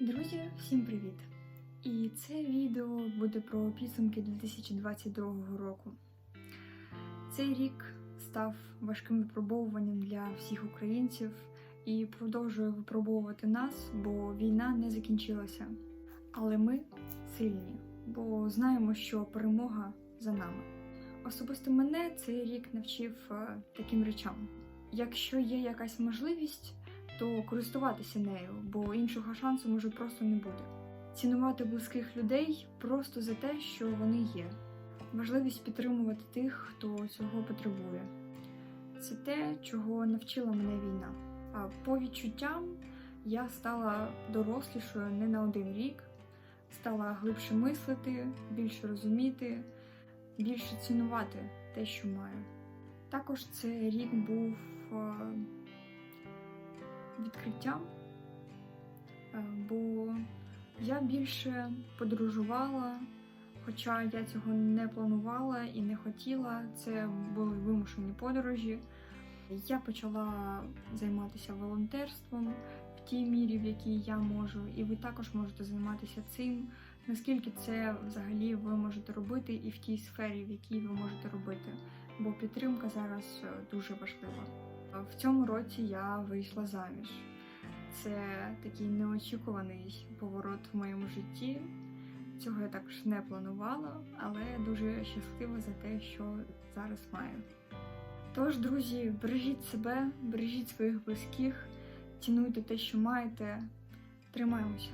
Друзі, всім привіт! І це відео буде про підсумки 2022 року. Цей рік став важким випробовуванням для всіх українців і продовжує випробовувати нас, бо війна не закінчилася. Але ми сильні, бо знаємо, що перемога за нами. Особисто мене цей рік навчив е, таким речам: якщо є якась можливість, то користуватися нею, бо іншого шансу може просто не бути. Цінувати близьких людей просто за те, що вони є. Важливість підтримувати тих, хто цього потребує. Це те, чого навчила мене війна. А по відчуттям я стала дорослішою не на один рік, стала глибше мислити, більше розуміти, більше цінувати те, що маю. Також цей рік був е, відкриттям, е, бо я більше подорожувала, хоча я цього не планувала і не хотіла. Це були вимушені подорожі. Я почала займатися волонтерством в тій мірі, в якій я можу, і ви також можете займатися цим. Наскільки це взагалі ви можете робити, і в тій сфері, в якій ви можете робити, бо підтримка зараз е, дуже важлива. В цьому році я вийшла заміж. Це такий неочікуваний поворот в моєму житті. Цього я також не планувала, але дуже щаслива за те, що зараз маю. Тож, друзі, бережіть себе, бережіть своїх близьких, цінуйте те, що маєте, тримаємося.